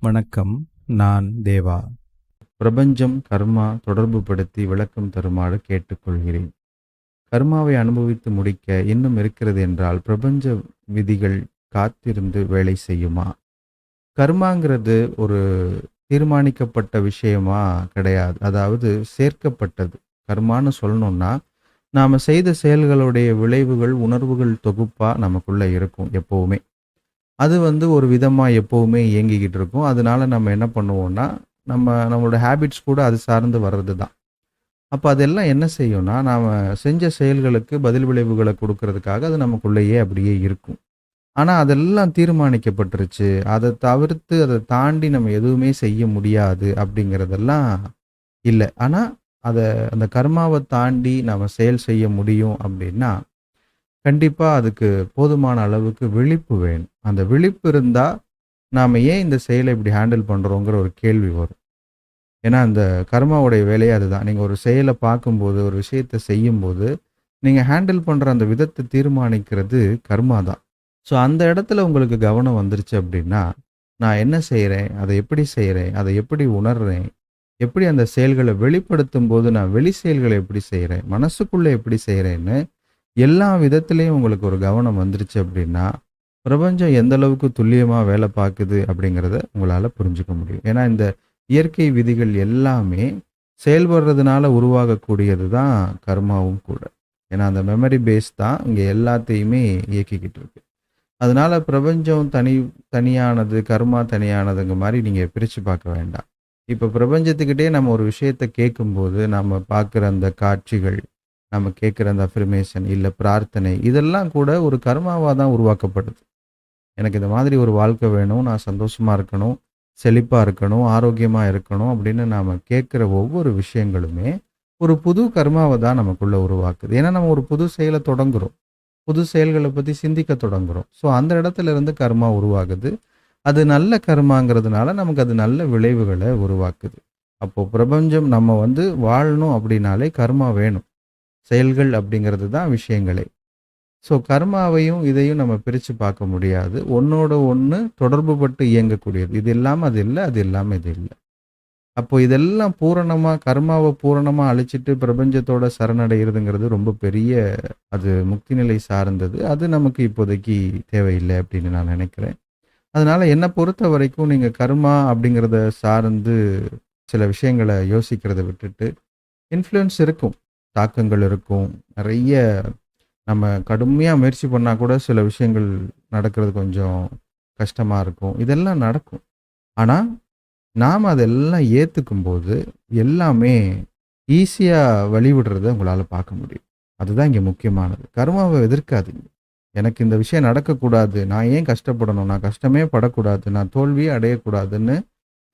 வணக்கம் நான் தேவா. பிரபஞ்சம் கர்மா தொடர்புபடுத்தி விளக்கம் தருமாறு கேட்டுக்கொள்கிறேன். கர்மாவை அனுபவித்து முடிக்க இன்னும் இருக்கிறது என்றால் பிரபஞ்ச விதிகள் காத்திருந்து வேலை செய்யுமா? கர்மாங்கிறது ஒரு தீர்மானிக்கப்பட்ட விஷயமா கிடையாது. அதாவது சேர்க்கப்பட்டது. கர்மான்னு சொல்லணும்னா நாம் செய்த செயல்களுடைய விளைவுகள் உணர்வுகள் தொகுப்பாக நமக்குள்ளே இருக்கும் எப்போவுமே. அது வந்து ஒரு விதமாக எப்போவுமே இயங்கிக்கிட்டு இருக்கும் அதனால நம்ம என்ன பண்ணுவோம்னா நம்ம நம்மளோட ஹேபிட்ஸ் கூட அது சார்ந்து வர்றது தான் அப்போ அதெல்லாம் என்ன செய்யும்னா நாம் செஞ்ச செயல்களுக்கு பதில் விளைவுகளை கொடுக்கறதுக்காக அது நமக்குள்ளேயே அப்படியே இருக்கும். ஆனால் அதெல்லாம் தீர்மானிக்கப்பட்டுருச்சு. அதை தவிர்த்து அதை தாண்டி நம்ம எதுவுமே செய்ய முடியாது அப்படிங்கிறதெல்லாம் இல்லை. ஆனால் அதை அந்த கர்மாவை தாண்டி நம்ம செயல் செய்ய முடியும் அப்படின்னா கண்டிப்பாக அதுக்கு போதுமான அளவுக்கு விழிப்பு வேணும். அந்த விழிப்பு இருந்தால் நாம் ஏன் இந்த செயலை இப்படி ஹேண்டில் பண்ணுறோங்கிற ஒரு கேள்வி வரும். ஏன்னா அந்த கர்மாவுடைய வேலையே அதுதான். நீங்கள் ஒரு செயலை பார்க்கும்போது ஒரு விஷயத்தை செய்யும்போது நீங்கள் ஹேண்டில் பண்ணுற அந்த விதத்தை தீர்மானிக்கிறது கர்மா தான் ஸோ அந்த இடத்துல உங்களுக்கு கவனம் வந்துருச்சு அப்படின்னா நான் என்ன செய்கிறேன் அதை எப்படி செய்கிறேன் அதை எப்படி உணர்றேன் எப்படி அந்த செயல்களை வெளிப்படுத்தும் போது நான் வெளி செயல்களை எப்படி செய்கிறேன் மனசுக்குள்ளே எப்படி செய்கிறேன்னு எல்லா விதத்துலேயும் உங்களுக்கு ஒரு கவனம் வந்துருச்சு அப்படின்னா பிரபஞ்சம் எந்த அளவுக்கு துல்லியமாக வேலை பார்க்குது அப்படிங்கிறத உங்களால் புரிஞ்சுக்க முடியும். ஏன்னா இந்த இயற்கை விதிகள் எல்லாமே செயல்படுறதுனால உருவாகக்கூடியது தான் கர்மாவும் கூட. ஏன்னா அந்த மெமரி பேஸ் தான் இங்கே எல்லாத்தையுமே இயக்கிக்கிட்டு இருக்கு. அதனால பிரபஞ்சம் தனி தனியானது கர்மா தனியானதுங்க மாதிரி நீங்கள் பிரித்து பார்க்க வேண்டாம். இப்போ பிரபஞ்சத்துக்கிட்டே நம்ம ஒரு விஷயத்தை கேட்கும்போது நம்ம பார்க்குற அந்த காட்சிகள் நம்ம கேட்குற அந்த அஃபர்மேஷன் இல்லை பிரார்த்தனை இதெல்லாம் கூட ஒரு கர்மாவாக தான் உருவாக்கப்படுது. எனக்கு இந்த மாதிரி ஒரு வாழ்க்கை வேணும் நான் சந்தோஷமாக இருக்கணும் செழிப்பாக இருக்கணும் ஆரோக்கியமாக இருக்கணும் அப்படின்னு நாம் கேட்குற ஒவ்வொரு விஷயங்களுமே ஒரு புது கர்மாவை தான் நமக்குள்ளே உருவாக்குது. ஏன்னா நம்ம ஒரு புது செயலை தொடங்குகிறோம் புது செயல்களை பற்றி சிந்திக்க தொடங்குறோம். ஸோ அந்த இடத்துல இருந்து கர்மா உருவாகுது. அது நல்ல கர்மாங்கிறதுனால நமக்கு அது நல்ல விளைவுகளை உருவாக்குது. அப்போது பிரபஞ்சம் நம்ம வந்து வாழணும் அப்படின்னாலே கர்மா வேணும். செயல்கள் அப்படிங்கிறது தான் விஷயங்களே. ஸோ கர்மாவையும் இதையும் நம்ம பிரித்து பார்க்க முடியாது. ஒன்றோட ஒன்று தொடர்புபட்டு இயங்கக்கூடியது. இது இல்லாமல் அது இல்லை அது இல்லாமல் இது இல்லை. அப்போ இதெல்லாம் பூரணமாக கர்மாவை பூரணமாக அழிச்சிட்டு பிரபஞ்சத்தோட சரணடைகிறதுங்கிறது ரொம்ப பெரிய அது முக்தி நிலை சார்ந்தது. அது நமக்கு இப்போதைக்கு தேவையில்லை அப்படின்னு நான் நினைக்கிறேன். அதனால் என்னை பொறுத்த வரைக்கும் நீங்கள் கர்மா அப்படிங்கிறத சார்ந்து சில விஷயங்களை யோசிக்கிறத விட்டுட்டு இன்ஃப்ளூயன்ஸ் இருக்கும். தாக்கங்கள் இருக்கும். நிறைய நம்ம கடுமையாக முயற்சி பண்ணால் கூட சில விஷயங்கள் நடக்கிறது கொஞ்சம் கஷ்டமாக இருக்கும். இதெல்லாம் நடக்கும். ஆனால் நாம் அதெல்லாம் ஏற்றுக்கும் போது எல்லாமே ஈஸியாக வழிவிடுறத உங்களால் பார்க்க முடியும். அதுதான் இங்கே முக்கியமானது. கர்மாவை எதிர்க்காதீங்க. எனக்கு இந்த விஷயம் நடக்கக்கூடாது. நான் ஏன் கஷ்டப்படணும்? நான் கஷ்டமே படக்கூடாது. நான் தோல்வியே அடையக்கூடாதுன்னு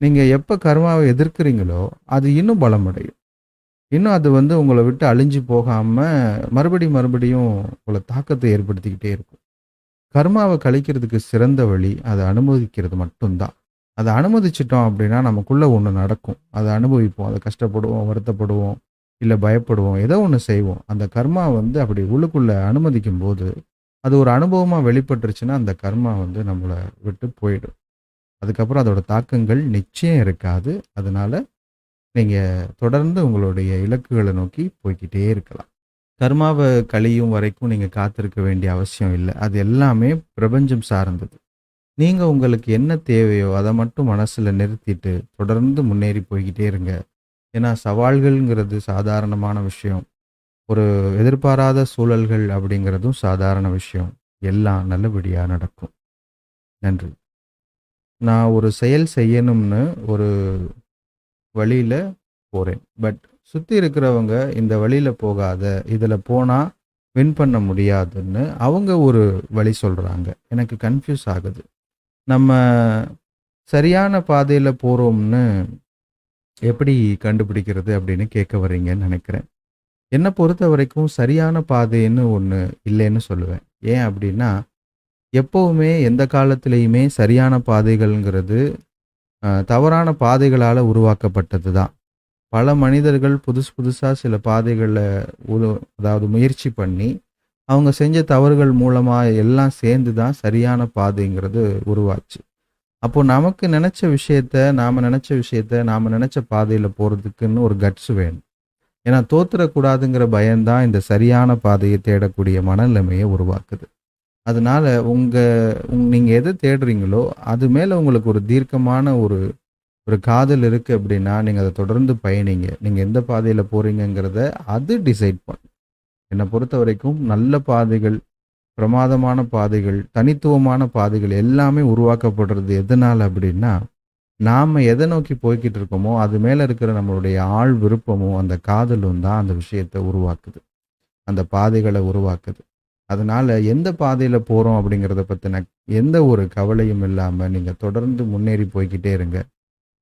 நீங்கள் எப்போ கர்மாவை எதிர்க்கிறீங்களோ அது இன்னும் பலமடையும். இன்னும் அது வந்து உங்களை விட்டு அழிஞ்சு போகாமல் மறுபடியும் மறுபடியும் உங்களை தாக்கத்தை ஏற்படுத்திக்கிட்டே இருக்கும். கர்மாவை கழிக்கிறதுக்கு சிறந்த வழி அதை அனுமதிக்கிறது மட்டும்தான். அதை அனுமதிச்சிட்டோம் அப்படின்னா நமக்குள்ளே ஒன்று நடக்கும். அதை அனுபவிப்போம். அதை கஷ்டப்படுவோம் வருத்தப்படுவோம் இல்லை பயப்படுவோம். ஏதோ ஒன்று செய்வோம். அந்த கர்மா வந்து அப்படி உள்ளுக்குள்ளே அனுமதிக்கும் போது அது ஒரு அனுபவமாக வெளிப்பட்டுருச்சுன்னா அந்த கர்மா வந்து நம்மளை விட்டு போயிடும். அதுக்கப்புறம் அதோட தாக்கங்கள் நிச்சயம் இருக்காது. அதனால நீங்கள் தொடர்ந்து உங்களுடைய இலக்குகளை நோக்கி போய்கிட்டே இருக்கலாம். கர்மாவை கழியும் வரைக்கும் நீங்கள் காத்திருக்க வேண்டிய அவசியம் இல்லை. அது எல்லாமே பிரபஞ்சம் சார்ந்தது. நீங்கள் உங்களுக்கு என்ன தேவையோ அதை மட்டும் மனசில் நிறுத்திட்டு தொடர்ந்து முன்னேறி போய்கிட்டே இருங்க. ஏன்னா சவால்கள்ங்கிறது சாதாரணமான விஷயம். ஒரு எதிர்பாராத சூழல்கள் அப்படிங்கிறதும் சாதாரண விஷயம். எல்லாம் நல்லபடியாக நடக்கும். நன்றி. நான் ஒரு செயல் செய்யணும்னு ஒரு வழியில் போகிறேன் பட் சுற்றி இருக்கிறவங்க இந்த வழியில் போகாத இதில் போனால் வின் பண்ண முடியாதுன்னு அவங்க ஒரு வழி சொல்கிறாங்க எனக்கு கன்ஃபியூஸ் ஆகுது. நம்ம சரியான பாதையில் போகிறோம்னு எப்படி கண்டுபிடிக்கிறது அப்படின்னு கேட்க வர்றீங்கன்னு நினைக்கிறேன். என்னை பொறுத்த வரைக்கும் சரியான பாதைன்னு ஒன்று இல்லைன்னு சொல்லுவேன். ஏன் அப்படின்னா எப்போவுமே எந்த காலத்திலையுமே சரியான பாதைகள்ங்கிறது தவறான பாதைகளால் உருவாக்கப்பட்டது தான் பல மனிதர்கள் புதுசு புதுசாக சில பாதைகளில் அதாவது முயற்சி பண்ணி அவங்க செஞ்ச தவறுகள் மூலமாக எல்லாம் சேர்ந்து தான் சரியான பாதைங்கிறது உருவாச்சு அப்போது நமக்கு நினச்ச விஷயத்த, நாம் நினச்ச விஷயத்த, நாம் நினச்ச பாதையில் போகிறதுக்குன்னு ஒரு கட்ஸ் வேணும். ஏன்னா தோத்துறக்கூடாதுங்கிற பயம்தான் இந்த சரியான பாதையை தேடக்கூடிய மனநிலைமையை உருவாக்குது. அதனால உங்கள் உங் நீங்கள் எதை தேடுறீங்களோ, அது மேலே உங்களுக்கு ஒரு தீர்க்கமான ஒரு ஒரு காதல் இருக்குது அப்படின்னா, நீங்கள் அதை தொடர்ந்து பயணிங்க. நீங்கள் எந்த பாதையில் போகிறீங்கங்கிறத அது டிசைட் பண்ணும். பொறுத்த வரைக்கும் நல்ல பாதைகள், பிரமாதமான பாதைகள், தனித்துவமான பாதைகள் எல்லாமே உருவாக்கப்படுறது எதனால் அப்படின்னா, நாம் எதை நோக்கி போய்க்கிட்டு இருக்கோமோ, அது மேலே இருக்கிற நம்மளுடைய ஆள் விருப்பமும், அந்த காதலும் தான் அந்த விஷயத்த உருவாக்குது. அந்த பாதைகளை உருவாக்குது. அதனால எந்த பாதையில் போகிறோம் அப்படிங்கிறத பற்றின எந்த ஒரு கவலையும் இல்லாமல் நீங்கள் தொடர்ந்து முன்னேறி போய்கிட்டே இருங்க.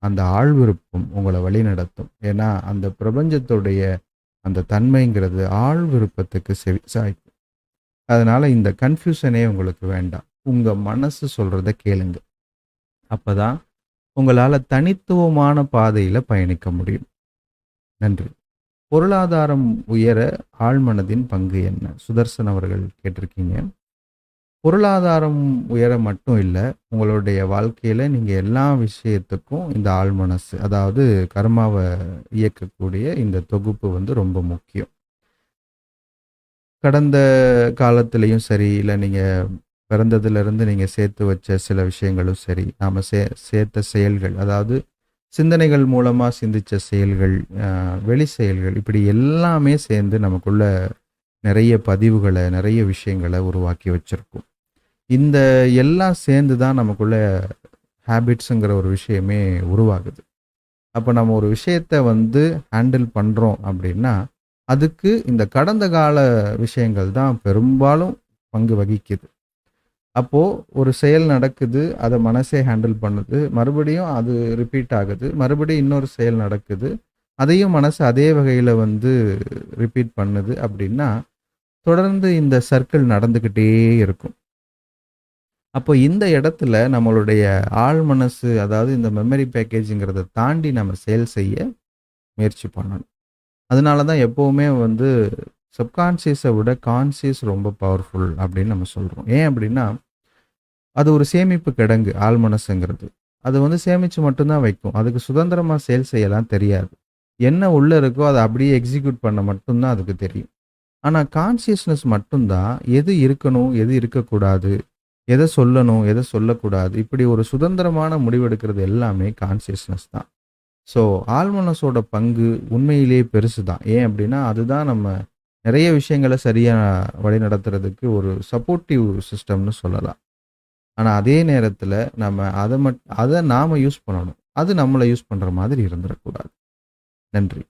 அந்த ஆழ் விருப்பம் வழி வழிநடத்தும். ஏன்னா அந்த பிரபஞ்சத்துடைய அந்த தன்மைங்கிறது ஆழ் விருப்பத்துக்கு செவிசாய்க்கும். அதனால் இந்த கன்ஃப்யூஷனே உங்களுக்கு வேண்டாம். உங்கள் மனசு சொல்கிறத கேளுங்க. அப்பதான் உங்களால் தனித்துவமான பாதையில் பயணிக்க முடியும். நன்றி. பொருளாதாரம் உயர ஆழ்மனதின் பங்கு என்ன? சுதர்சன் அவர்கள் கேட்டிருக்கீங்க. பொருளாதாரம் உயர மட்டும் இல்லை உங்களுடைய வாழ்க்கையில் நீங்கள் எல்லா விஷயத்துக்கும் இந்த ஆழ்மனசு, அதாவது கர்மாவை இயக்கக்கூடிய இந்த தொகுப்பு வந்து ரொம்ப முக்கியம். கடந்த காலத்துலேயும் சரி, இல்லை நீங்கள் பிறந்ததுலேருந்து நீங்கள் சேர்த்து வச்ச சில விஷயங்களும் சரி, நாம் சே சேர்த்த செயல்கள், அதாவது சிந்தனைகள் மூலமாக சிந்தித்த செயல்கள், வெளி செயல்கள் இப்படி எல்லாமே சேர்ந்து நமக்குள்ள நிறைய பதிவுகளை நிறைய விஷயங்களை உருவாக்கி வச்சுருக்கும் இந்த எல்லாம் சேர்ந்து தான் நமக்குள்ள ஹேபிட்ஸுங்கிற ஒரு விஷயமே உருவாகுது. அப்போ நம்ம ஒரு விஷயத்த வந்து ஹேண்டில் பண்ணுறோம் அப்படின்னா, அதுக்கு இந்த கடந்த கால விஷயங்கள் தான் பெரும்பாலும் பங்கு வகிக்குது. அப்போ ஒரு செயல் நடக்குது, அதை மனசே ஹேண்டில் பண்ணுது. மறுபடியும் அது ரிப்பீட் ஆகுது. மறுபடியும் இன்னொரு செயல் நடக்குது. அதையும் மனசு அதே வகையில் வந்து ரிப்பீட் பண்ணுது அப்படின்னா, தொடர்ந்து இந்த சர்க்கிள் நடந்துக்கிட்டே இருக்கும். அப்போ இந்த இடத்துல நம்மளுடைய ஆழ் மனசு, அதாவது இந்த மெமரி பேக்கேஜுங்கிறத தாண்டி நம்ம செயல் செய்ய முயற்சி பண்ணணும். அதனால தான் எப்போவுமே வந்து சப்கான்சியஸை விட கான்சியஸ் ரொம்ப பவர்ஃபுல் அப்படின்னு நம்ம சொல்கிறோம் ஏன் அப்படின்னா, அது ஒரு சேமிப்பு கிடங்கு ஆள் மனசுங்கிறது. அது வந்து சேமிச்சு மட்டும்தான் வைக்கும். அதுக்கு சுதந்திரமாக செயல் செய்யலாம் தெரியாது. என்ன உள்ளே இருக்கோ அதை அப்படியே எக்ஸிக்யூட் பண்ண மட்டும்தான் அதுக்கு தெரியும். ஆனால் கான்சியஸ்னஸ் மட்டும்தான் எது இருக்கணும், எது இருக்கக்கூடாது, எதை சொல்லணும், எதை சொல்லக்கூடாது, இப்படி ஒரு சுதந்திரமான முடிவெடுக்கிறது எல்லாமே கான்சியஸ்னஸ் தான். ஸோ ஆழ்மனசோட பங்கு உண்மையிலேயே பெருசு தான். ஏன் அப்படின்னா, அதுதான் நம்ம நிறைய விஷயங்கள வழி நடத்துறதுக்கு ஒரு சப்போர்ட்டிவ் சிஸ்டம்னு சொல்லலாம். ஆனால் அதே நேரத்தில் நம்ம அதை மட் அதை நாம் யூஸ் பண்ணணும். அது நம்மளை யூஸ் பண்ணுற மாதிரி இருந்துடக்கூடாது நன்றி.